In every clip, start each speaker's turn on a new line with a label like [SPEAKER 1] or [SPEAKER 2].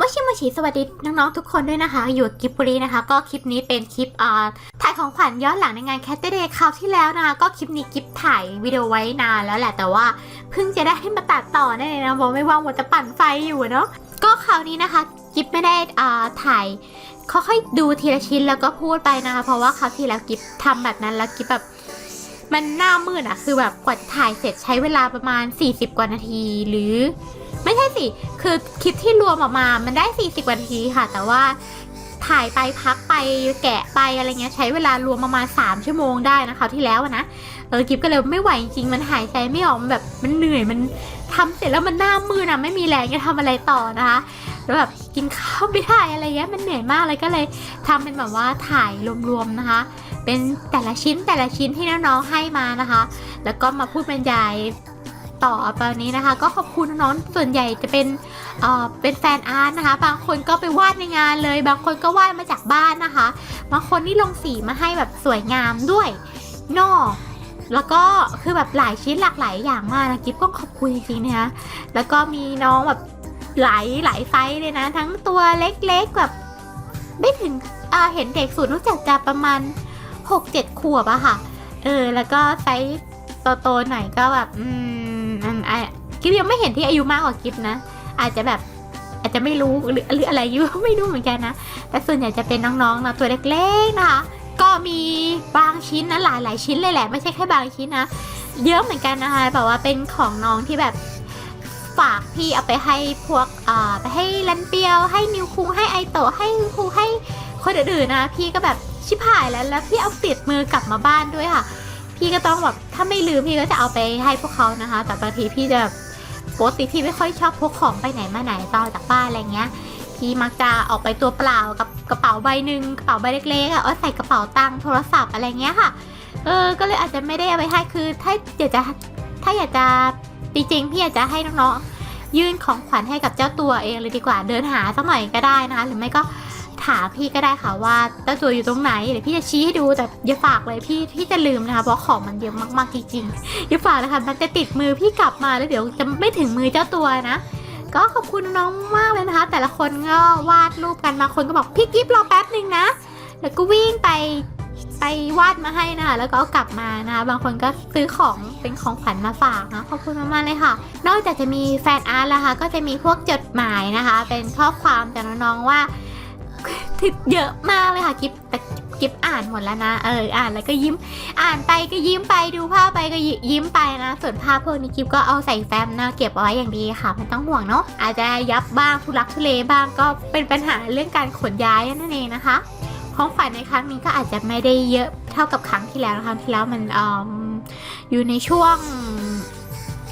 [SPEAKER 1] มชิมชิสวัสดีน้องๆทุกคนด้วยนะคะ อยู่กิบบุรีนะคะ ก็คลิปนี้เป็นคลิปอ่าถ่ายของขวัญย้อนหลังในงานแคทเตเดย์คราวที่แล้วนะคะ ก็คลิปนี้กิบถ่ายวิดีโอไว้นานแล้วแหละแต่ว่าเพิ่งจะได้ให้มาตัดต่อนั่นเองนะเพราะไม่ว่างหมดจะปั่นไฟอยู่เนาะก็คราวนี้นะคะกิบไม่ได้อ่าถ่ายค่อยๆดูทีละชิ้นแล้วก็พูดไปนะคะ เพราะว่าคราวที่แล้วกิบทำแบบนั้นแล้วกิบแบบมันหน้ามืดอะคือแบบกว่าถ่ายเสร็จใช้เวลาประมาณ 40 กว่านาทีหรือ ไม่ใช่สิ คือคลิปที่รวมออกมา มันได้ 40นาทีค่ะ แต่ว่าถ่ายไปพักไปแกะไปอะไรเงี้ยใช้เวลารวมประมาณ 3 ชั่วโมงได้นะคะที่แล้วนะเออกิฟก็เลยไม่ไหวจริงมันหายใจไม่ออกมันแบบมันเหนื่อยมันทำเสร็จแล้วมันหน้ามืดอะไม่มีแรงจะทำอะไรต่อนะคะแล้วแบบกินข้าวไม่ได้อะไรเงี้ยมันเหนื่อยมากเลยก็เลยทำเป็นแบบว่าถ่ายรวมๆนะคะ เป็นแต่ละชิ้นแต่ละชิ้นที่น้องๆให้มานะคะ แล้วก็มาพูดบรรยาย ต่อตอนนี้นะคะ ก็ขอบคุณน้องส่วนใหญ่จะเป็นเอ่อเป็นแฟนอาร์ตนะคะ บางคนก็ไปวาดในงานเลย บางคนก็วาดมาจากบ้านนะคะบางคนนี่ลงสีมาให้แบบสวยงามด้วยนอกแล้วก็คือแบบหลายชิ้นหลากหลายอย่างมากนะกิฟก็ขอบคุณจริงๆนะคะแล้วก็มีน้องแบบหลายหลายไซส์เลยนะ ทั้งตัวเล็กๆแบบไม่ถึงอ่าเห็นเด็กสุดรู้จักจะประมาณหกเจ็ดขวบอะค่ะ เออ แล้วก็ไซส์โตๆหน่อยก็แบบ อืม อะกิฟยังไม่เห็นที่อายุมากกว่ากิฟนะ อาจจะแบบอาจจะไม่รู้หรือหรืออะไรอยู่ไม่รู้เหมือนกันนะ แต่ส่วนใหญ่จะเป็นน้องๆนะตัวเล็กๆนะคะ ก็มีบางชิ้นนะหลายๆชิ้นเลยแหละไม่ใช่แค่บางชิ้นนะ เยอะเหมือนกันนะคะแบบว่าเป็นของน้องที่แบบฝากพี่เอาไปให้พวกอ่าไปให้ลันเปียว ให้นิวคุงให้ไอโตะให้ครูให้คนอื่นๆนะ พี่ก็แบบชิบหายแล้วแล้วพี่เอาติดมือกลับมาบ้านด้วยค่ะ พี่ก็ต้องแบบถ้าไม่ลืมพี่ก็จะเอาไปให้พวกเขานะคะ แต่บางทีพี่จะปกติพี่ไม่ค่อยชอบพกของไปไหนมาไหนต่อจากบ้านอะไรเงี้ยพี่มักจะออกไปตัวเปล่ากับกระเป๋าใบหนึ่งกระเป๋าใบเล็กๆอะเอาใส่กระเป๋าตังค์โทรศัพท์อะไรเงี้ยค่ะเออก็เลยอาจจะไม่ได้เอาไปให้คือถ้าอยากจะถ้าอยากจะจริงๆพี่อยากจะให้น้องๆยื่นของขวัญให้กับเจ้าตัวเองเลยดีกว่าเดินหาสักหน่อยก็ได้นะคะหรือไม่ก็ ถามพี่ก็ได้ค่ะว่าเจ้าตัวอยู่ตรงไหนเดี๋ยวพี่จะชี้ให้ดูแต่อย่าฝากเลยพี่พี่จะลืมนะคะเพราะของมันเยอะมากๆจริงๆอย่าฝากนะคะมันจะติดมือพี่กลับมาแล้วเดี๋ยวจะไม่ถึงมือเจ้าตัวนะ ก็ขอบคุณน้องมากเลยนะคะ แต่ละคนก็วาดรูปกันบาคนก็บอกพี่กิฟรอแป๊บหนึ่งนะ แล้วก็วิ่งไปไปวาดมาให้นะคะแล้วก็เอากลับมานะคะบางคนก็ซื้อของเป็นของขวัญมาฝากนะขอบคุณมากๆเลยค่ะ นอกจากจะมีแฟนอาร์ตแล้วค่ะก็จะมีพวกจดหมายนะคะ เป็นข้อความจากน้องๆว่า ถึงเยอะมากเลยค่ะกิฟแต่กิฟอ่านหมดแล้วนะ เอออ่านแล้วก็ยิ้ม อ่านไปก็ยิ้มไปดูภาพไปก็ยิ้มไปนะ ส่วนภาพพวกนี้กิฟก็เอาใส่แฟ้มนะเก็บเอาไว้อย่างดีค่ะไม่ต้องห่วงเนาะอาจจะยับบ้างทุลักทุเลบ้างก็เป็นปัญหาเรื่องการขนย้ายนั่นเองนะคะของขวัญในครั้งนี้ก็อาจจะไม่ได้เยอะเท่ากับครั้งที่แล้วครั้งที่แล้วมันออยู่ในช่วง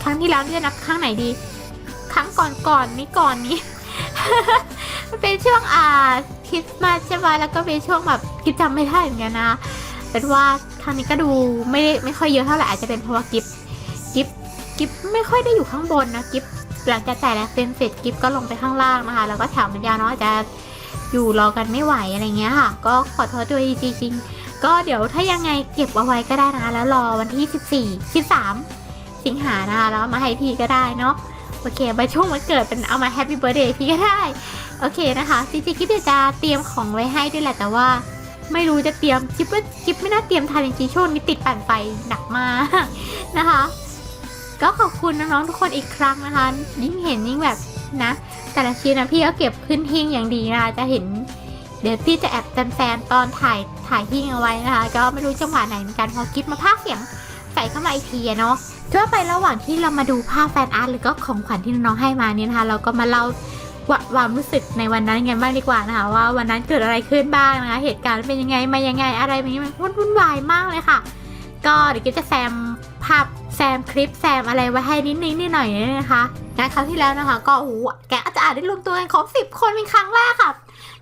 [SPEAKER 1] ครั้งที่แล้วจะนับครั้งไหนดี ครั้งก่อนก่อนนี้ก่อนนี้ มันเป็นช่วงอ่า คริสต์มาสใช่ไหมแล้วก็เป็นช่วงแบบกิฟจำไม่ได้เหมือนกันนะเป็นว่าครั้งนี้ก็ดูไม่ได้ไม่ค่อยเยอะเท่าไหร่อาจจะเป็นเพราะว่ากิฟกิฟกิฟไม่ค่อยได้อยู่ข้างบนนะกิฟหลังจากจ่ล้วเซนเสร็จกิฟก็ลงไปข้างล่างนะคะแล้วก็แถวมันยาวเนาะจะอยู่รอกันไม่ไหวอะไรเงี้ยค่ะ ก็ขอโทษด้วยจริงๆก็เดี๋ยวถ้ายังไงเก็บเอาไว้ก็ได้นะคะแล้วรอวันที่ 14 13 สิงหานะคะแล้วมาให้พี่ก็ได้เนาะโอเคไปช่วงวันเกิดเป็นเอามาแฮปปี้เบ t ร์เดย์พี่ก็ได้ โอเคนะคะจริงๆกิ๊บจะเตรียมของไว้ให้ด้วยแหละแต่ว่า ไม่รู้จะเตรียมกิ๊บว่ากิ๊บไม่น่าเตรียมทันจริงๆช่วงนี้ติดปั่นไฟหนักมากนะคะ ก็ขอบคุณน้องๆทุกคนอีกครั้งนะคะ ยิ่งเห็นยิ่งแบบนะ แต่ละชิ้นนะพี่ก็เก็บขึ้นหิ้งอย่างดีนะคะจะเห็นเดี๋ยวพี่จะแอบแซมตอนถ่ายถ่ายหิ้งเอาไว้นะคะ ก็ไม่รู้จังหวะไหนเหมือนกันเพอกิ๊บมาพากเสียงใส่เข้ามาอีกทีเนาะก็ไประหว่างที่เรามาดูภาพแฟนอาร์ตหรือก็ของขวัญที่น้องๆให้มาเนี่ยนะคะ เราก็มาเล่า ความรู้สึกในวันนั้นกันบ้างดีกว่านะคะว่าวันนั้นเกิดอะไรขึ้นบ้างนะคะ เหตุการณ์เป็นยังไงมายังไงอะไรแบบนี้มันวุ่นวายมากเลยค่ะ ก็เดี๋ยวก็จะแซมภาพแซมคลิปแซมอะไรไว้ให้นิดนิดนิดหน่อยนะคะนครั้งที่แล้วนะคะ ก็โอ้โหแกอาจจะอาจได้รวมตัวกันครบสิบคนเป็นครั้งแรกค่ะ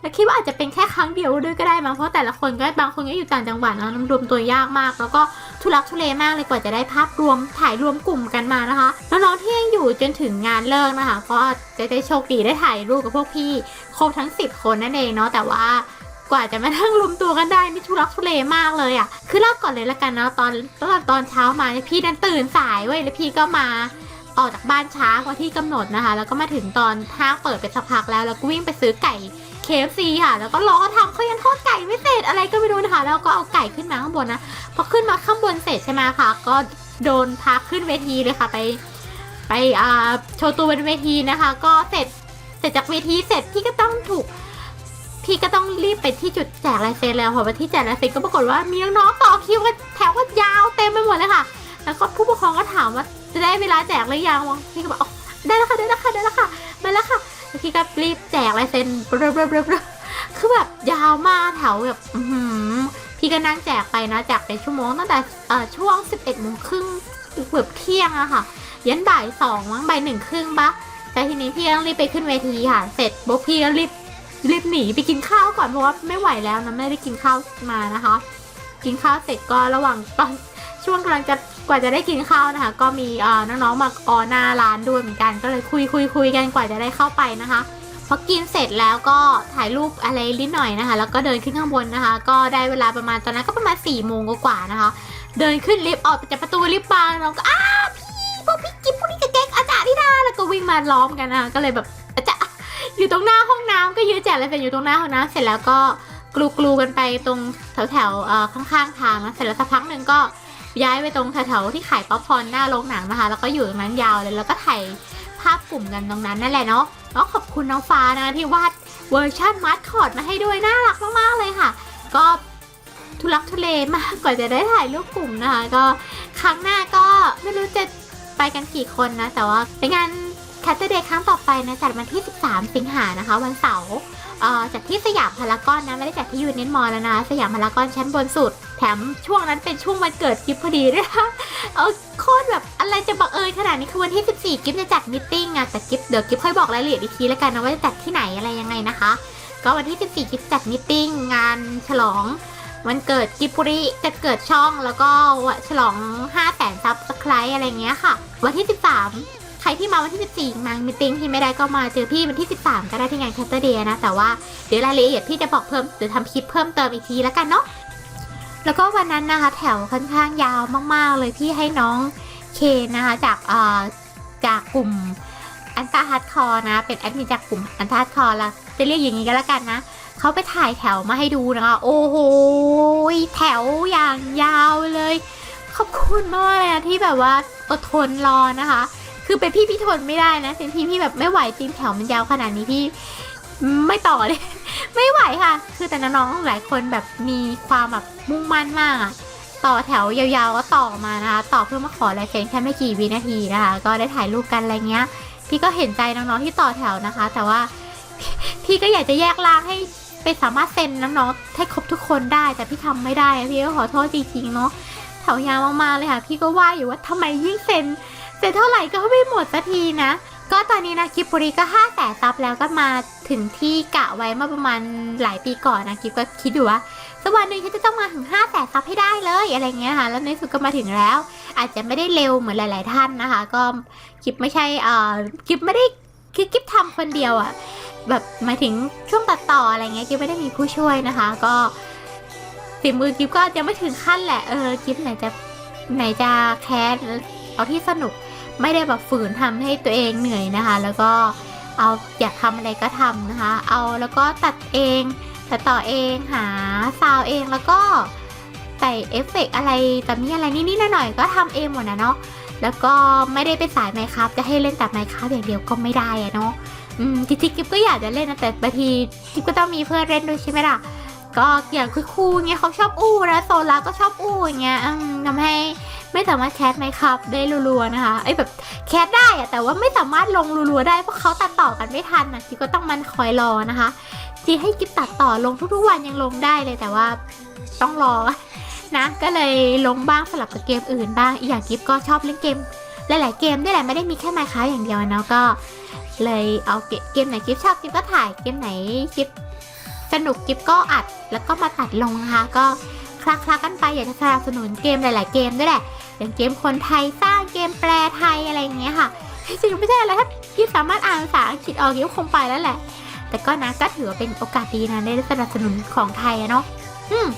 [SPEAKER 1] แล้วคิดว่าอาจจะเป็นแค่ครั้งเดียวด้วยก็ได้มั้งเพราะแต่ละคนก็บางคนก็อยู่ต่างจังหวัดนะรวมตัวยากมาก แล้วก็ ทุลักทุเลมากเลยกว่าจะได้ภาพรวมถ่ายรวมกลุ่มกันมานะคะน้องๆที่ยังอยู่จนถึงงานเลิกนะคะ ก็จะได้โชคดีได้ถ่ายรูปกับพวกพี่ครบทั้ง 10 คนนั่นเองเนาะแต่ว่ากว่าจะมานั่งรวมตัวกันได้นี่ทุลักทุเลมากเลยอะ่ะ คือเล่าก่อนเลยละกันเนาะตอนตอนตอนเช้ามาเนี่ยพี่ดันตื่นสายเว้ยแล้วพี่ก็มาออกจากบ้านช้ากว่าที่กำหนดนะคะ แล้วก็มาถึงตอนห้างเปิดไปสักพักแล้วแล้วก็วิ่งไปซื้อไก่ KFC ค่ะ แล้วก็รอเขาทำเขายังทอดไก่ไม่เสร็จอะไรก็ไม่รู้นะคะ แล้วก็เอาไก่ขึ้นมาข้างบนนะ พอขึ้นมาข้างบนเสร็จใช่ไหมคะ ก็โดนพาขึ้นเวทีเลยค่ะ ไป ไปอ่าโชว์ตัวบนเวทีนะคะ ก็เสร็จ เสร็จจากเวทีเสร็จพี่ก็ต้องถูก พี่ก็ต้องรีบไปที่จุดแจกลายเซ็นแล้วพอไปที่แจกลายเซ็นก็ปรากฏว่ามีน้องๆต่อคิวกันแถวก็ยาวเต็มไปหมดเลยค่ะ แล้วก็ผู้ปกครองก็ถามว่าจะได้เวลาแจกหรือยังวะพี่ก็บอกอได้แล้วค่ะได้แล้วค่ะได้แล้วค่ะมาแล้วค่ะ แล้วพี่ก็รีบแจกลายเซ็นเรื่อยๆคือแบบยาวมากแถวแบบอืพี่ก็นั่งแจกไปนะแจกเป็นชั่วโมงตั้งแต่เอ่อช่วง 11โมงครึ่งเกือบเที่ยงอะค่ะยันบ่ายสองมั้งบ่ายหนึ่งครึ่งปะแต่ทีนี้พี่ต้องรีบไปขึ้นเวทีค่ะ เสร็จปุ๊บพี่ก็รีบรีบหนีไปกินข้าวก่อนเพราะว่าไม่ไหวแล้วนะไม่ได้กินข้าวมานะคะ กินข้าวเสร็จก็ระหว่างตอน ช่วงกำลังจะกว่าจะได้กินข้าวนะคะ ก็มีน้องๆมาออหน้าร้านด้วยเหมือนกันก็เลยคุยคุยคุยกันกว่าจะได้เข้าไปนะคะพอกินเสร็จแล้วก็ถ่ายรูปอะไรนิดหน่อยนะคะ แล้วก็เดินขึ้นข้างบนนะคะ ก็ได้เวลาประมาณตอนนั้นก็ประมาณ4ี่โมงกว่าๆนะคะ เดินขึ้นลิฟต์ออกจากประตูลิฟต์บางเราก็อ้าพี่พวกพี่กิ๊บพวกนี้กับเก๊กอาจารย์นี่นาแล้วก็วิ่งมาล้อมกันนะคะก็เลยแบบอาจารย์อยู่ตรงหน้าห้องน้ำก็ยืนแจกอะไรเสร็จอยู่ตรงหน้าห้องน้ำเสร็จแล้วก็กลูกลูกันไปตรงแถวแถวๆข้างๆทางนะเสร็จแล้วสักพักหนึ่งก็ ย้ายไปตรงแถวๆที่ขายป๊อปคอร์นหน้าโรงหนังนะคะ แล้วก็อยู่ตรงนั้นยาวเลย แล้วก็ถ่ายภาพกลุ่มกันตรงนั้นนั่นแหละเนาะแล้วขอบคุณน้องฟ้านะที่วาดเวอร์ชันมาสคอตมาให้ด้วยน่ารักมากๆเลยค่ะ ก็ทุลักทุเลมากกว่าจะได้ถ่ายรูปกลุ่มนะคะ ก็ครั้งหน้าก็ไม่รู้จะไปกันกี่คนนะ แต่ว่าเป็นงานแคทเตอร์เดย์ครั้งต่อไปนะจัดวันที่ 13 สิงหานะคะ วันเสาร์เอ่อจัดที่สยามพารากอนนะ ไม่ได้จัดที่ยูเนนมอลแล้วนะ สยามพารากอนชั้นบนสุด แถมช่วงนั้นเป็นช่วงวันเกิดกิฟพอดีด้วยนะเออโคตรแบบอะไรจะบังเอิญขนาดนี้คือวันที่ 14 กิฟจะจัดมิทติ้งอะแต่กิฟเดี๋ยวกิฟค่อยบอกรายละเอียดอีกทีแล้วกันนะว่าจะจัดที่ไหนอะไรยังไงนะคะ ก็วันที่ 14 กิฟจัดมิทติ้งงานฉลองวันเกิดกิบปุริจะเกิดช่องแล้วก็ฉลอง 5 แสนซับสไครต์อะไรเงี้ยค่ะ วันที่ 13 ใครที่มาวันที่ 14 มามิติ้งที่ไม่ได้ก็มาเจอพี่วันที่ 13 ก็ได้ที่งานแคตเตอร์เดย์นะ แต่ว่าเดี๋ยวรายละเอียดพี่จะบอกเพิ่มหรือทำคลิปเพิ่มเติมอีกทีแล้วกันเนาะ แล้วก็วันนั้นนะคะแถวค่อนข้างยาวมากๆ เลยพี่ให้น้องเคนนะคะจากเอ่อจากกลุ่มอันตาฮัดคอนะ เป็นแอดมินจากกลุ่มอันตาฮัดคอละจะเรียกอย่างนี้ก็แล้วกันนะเขาไปถ่ายแถวมาให้ดูนะคะ โอ้โหแถวอย่างยาวเลย ขอบคุณมากเลยนะที่แบบว่าอดทนรอนะคะ คือเป็นพี่พี่ทนไม่ได้นะเป็นพี่พี่แบบไม่ไหวจริงแถวมันยาวขนาดนี้พี่ ไม่ต่อเลย ไม่ไหวค่ะ คือแต่น้องๆหลายคนแบบมีความแบบมุ่งมั่นมากอะต่อแถวยาวๆก็ต่อมานะคะต่อเพื่อมาขอลายเซ็นแค่ไม่กี่วินาทีนะคะ ก็ได้ถ่ายรูปกันอะไรเงี้ย พี่ก็เห็นใจน้องๆที่ต่อแถวนะคะ แต่ว่าพี่ก็อยากจะแยกล่างให้ไปสามารถเซ็นน้องๆให้ครบทุกคนได้ แต่พี่ทำไม่ได้พี่ก็ขอโทษจริงๆเนาะแถวยาวมากๆเลยค่ะ พี่ก็ว่าอยู่ว่าทำไมยิ่งเซ็นเซ็นเท่าไหร่ก็ไม่หมดสักทีนะ ก็ตอนนี้นะกิบปุริก็ห้าแสนซับแล้วก็มาถึงที่กะไว้เมื่อประมาณหลายปีก่อนนะกิบก็คิดอยู่ว่าสักวันหนึ่งฉันจะต้องมาถึงห้าแสนซับให้ได้เลยอะไรเงี้ยค่ะแล้วในที่สุดก็มาถึงแล้ว อาจจะไม่ได้เร็วเหมือนหลาย ๆ ท่านนะคะ ก็กิบไม่ใช่เอ่อกิบไม่ได้คือกิบทำคนเดียวอะแบบหมายถึงช่วงตัดต่ออะไรเงี้ยกิฟไม่ได้มีผู้ช่วยนะคะ ก็ฝีมือกิฟก็ยังไม่ถึงขั้นแหละเออกิฟไหนจะไหนจะแคสเอาที่สนุก ไม่ได้แบบฝืนทำให้ตัวเองเหนื่อยนะคะ แล้วก็เอาอยากทำอะไรก็ทำนะคะ เอาแล้วก็ตัดเองตัดต่อเองหาซาวเองแล้วก็ใส่เอฟเฟกต์อะไรแต่มีอะไรนิดๆหน่อยๆก็ทำเองหมดนะเนาะแล้วก็ไม่ได้ไปสายไมค์ครับจะให้เล่นแต่ไมค์ครับอย่างเดียวก็ไม่ได้อะเนาะอืมจริงๆกิ๊บก็อยากจะเล่นนะแต่บางทีกิ๊บก็ต้องมีเพื่อนเล่นด้วยใช่ไหมล่ะ ก็อย่างคุยคูเงี้ยเขาชอบอู้นะโซลาก็ชอบอู้อย่างเงี้ยทำให้ไม่สามารถแคสไหมครับได้รัวๆนะคะไอ้แบบแคสได้อะแต่ว่าไม่สามารถลงรัวๆได้เพราะเขาตัดต่อกันไม่ทันนะกิ๊บก็ต้องมันคอยรอนะคะจีให้กิ๊บตัดต่อลงทุกๆวันยังลงได้เลยแต่ว่าต้องรอนะก็เลยลงบ้างสลับกับเกมอื่นบ้างอีกอย่างกิ๊บก็ชอบเล่นเกมหลายๆเกมด้วยแหละไม่ได้มีแค่ไมค์คับอย่างเดียวนะก็เลยเอาเกเกมไหนกิฟชอบกิฟก็ถ่ายเกมไหนกิฟ สนุกกิฟก็อัดแล้วก็มาตัดลงนะคะ ก็คลักคลักกันไปอยากจะสนับสนุนเกมหลาย ๆ เกมด้วยแหละอย่างเกมคนไทยสร้างเกมแปลไทยอะไรอย่างเงี้ยค่ะจริงๆไม่ใช่อะไรถ้ากิฟสามารถอ่านภาษาอังกฤษออกกิฟคงไปแล้วแหละ แต่ก็นะก็ถือว่าเป็นโอกาสดีนะได้สนับสนุนของไทยเนาะอืม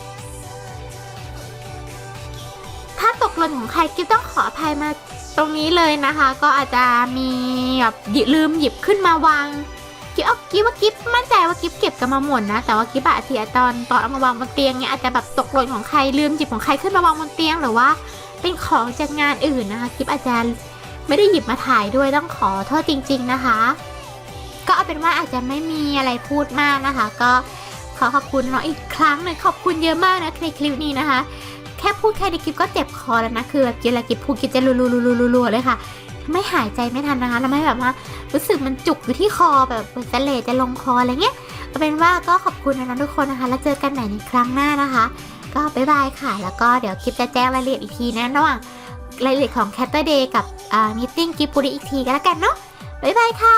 [SPEAKER 1] ถ้าตกหล่นของใครกิฟต้องขออภัยมาตรงนี้เลยนะคะ ก็อาจจะมีแบบหยิลืมหยิบขึ้นมาวาง กิ๊บเอากิ๊บว่ากิ๊บมั่นใจว่ากิ๊บเก็บกันมาหมดนะ แต่ว่ากิ๊บอะทียตอนตอนเอามาวางบนเตียงเนี่ยอาจจะแบบตกหล่นของใครลืมหยิบของใครขึ้นมาวางบนเตียงหรือว่า เป็นของจากงานอื่นนะคะกิ๊บอาจจะไม่ได้หยิบมาถ่ายด้วยต้องขอโทษจริง ๆนะคะ ก็เอาเป็นว่าอาจจะไม่มีอะไรพูดมากนะคะ ก็ขอขอบคุณน้องอีกครั้งหนึ่งขอบคุณเยอะมากนะในคลิปนี้นะคะ แค่พูดแค่ในคลิปก็เจ็บคอแล้วนะคือแบบกินอะไรกินพูดกินจะรัวๆๆๆเลยค่ะ ไม่หายใจไม่ทันนะคะทำให้แบบว่ารู้สึกมันจุกอยู่ที่คอแบบเหมือนเสลจะลงคออะไรเงี้ยเอาเป็นว่าก็ขอบคุณนะทุกคนนะคะ แล้วเจอกันใหม่ในครั้งหน้านะคะ ก็บ๊ายบายค่ะ แล้วก็เดี๋ยวคลิปจะแจ้งรายละเอียดอีกทีนะระหว่างรายละเอียดของแคตเตอร์เดย์กับมิทติ้งกิปุริอีกทีก็แล้วกันเนาะบ๊ายบายค่ะ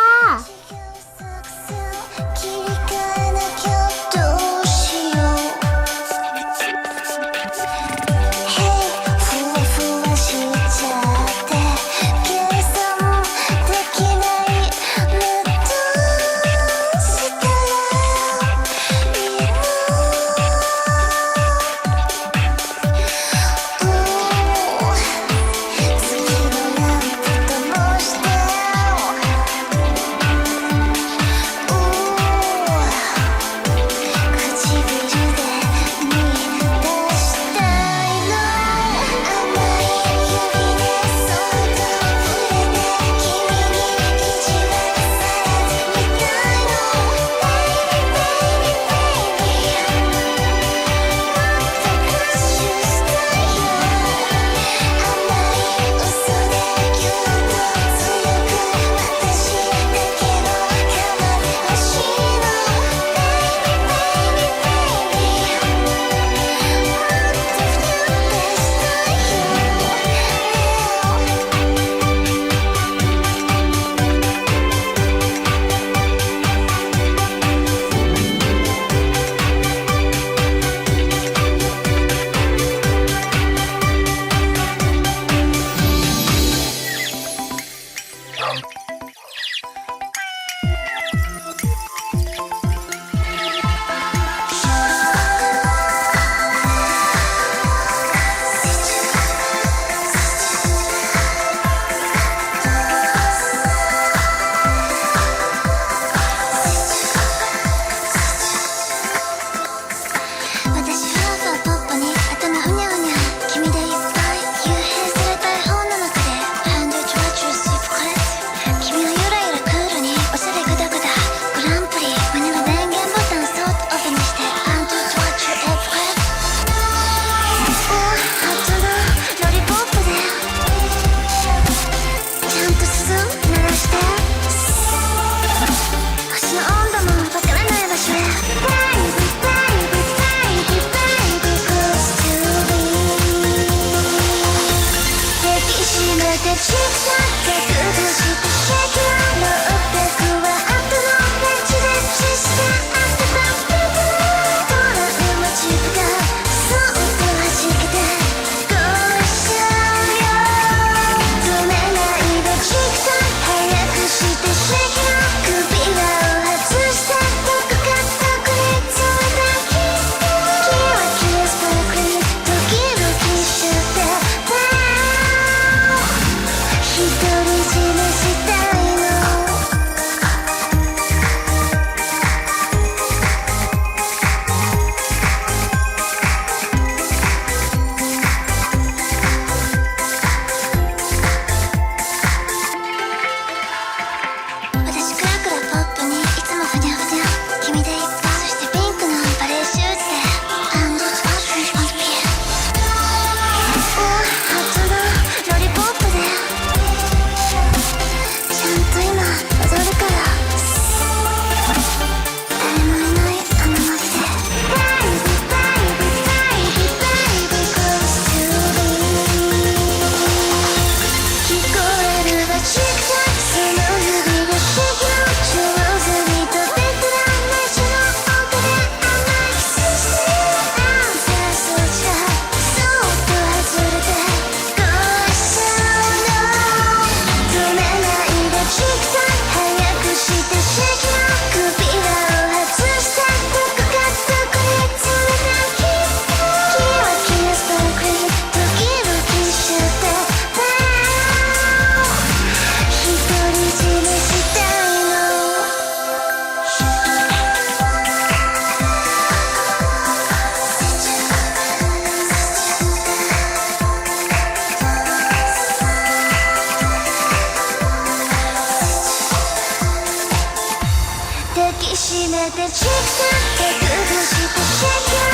[SPEAKER 2] 내내 식상해 그것이 또 책임